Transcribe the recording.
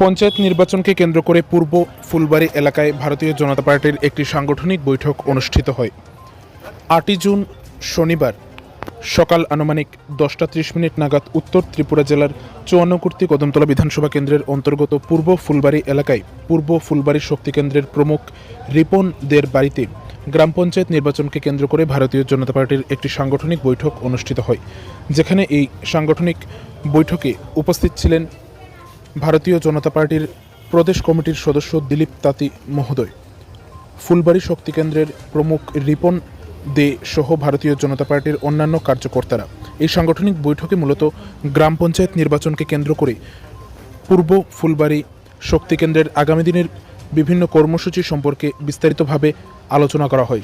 পঞ্চায়েত নির্বাচনকে কেন্দ্র করে পূর্ব ফুলবাড়ি এলাকায় ভারতীয় জনতা পার্টির একটি সাংগঠনিক বৈঠক অনুষ্ঠিত হয়। আটই জুন শনিবার সকাল আনুমানিক দশটা ত্রিশ মিনিট নাগাদ উত্তর ত্রিপুরা জেলার চুয়ান্নকুর্তি কদমতলা বিধানসভা কেন্দ্রের অন্তর্গত পূর্ব ফুলবাড়ি এলাকায় পূর্ব ফুলবাড়ি শক্তি কেন্দ্রের প্রমুখ রিপন দের বাড়িতে গ্রাম পঞ্চায়েত নির্বাচনকে কেন্দ্র করে ভারতীয় জনতা পার্টির একটি সাংগঠনিক বৈঠক অনুষ্ঠিত হয়। যেখানে এই সাংগঠনিক বৈঠকে উপস্থিত ছিলেন ভারতীয় জনতা পার্টির প্রদেশ কমিটির সদস্য দিলীপ তাঁতি মহোদয়। ফুলবাড়ি শক্তি কেন্দ্রের প্রমুখ রিপন দে সহ ভারতীয় জনতা পার্টির অন্যান্য কার্যকর্তারা এই সাংগঠনিক বৈঠকে মূলত গ্রাম পঞ্চায়েত নির্বাচনকে কেন্দ্র করে পূর্ব ফুলবাড়ি শক্তি কেন্দ্রের আগামী দিনের বিভিন্ন কর্মসূচি সম্পর্কে বিস্তারিতভাবে আলোচনা করা হয়।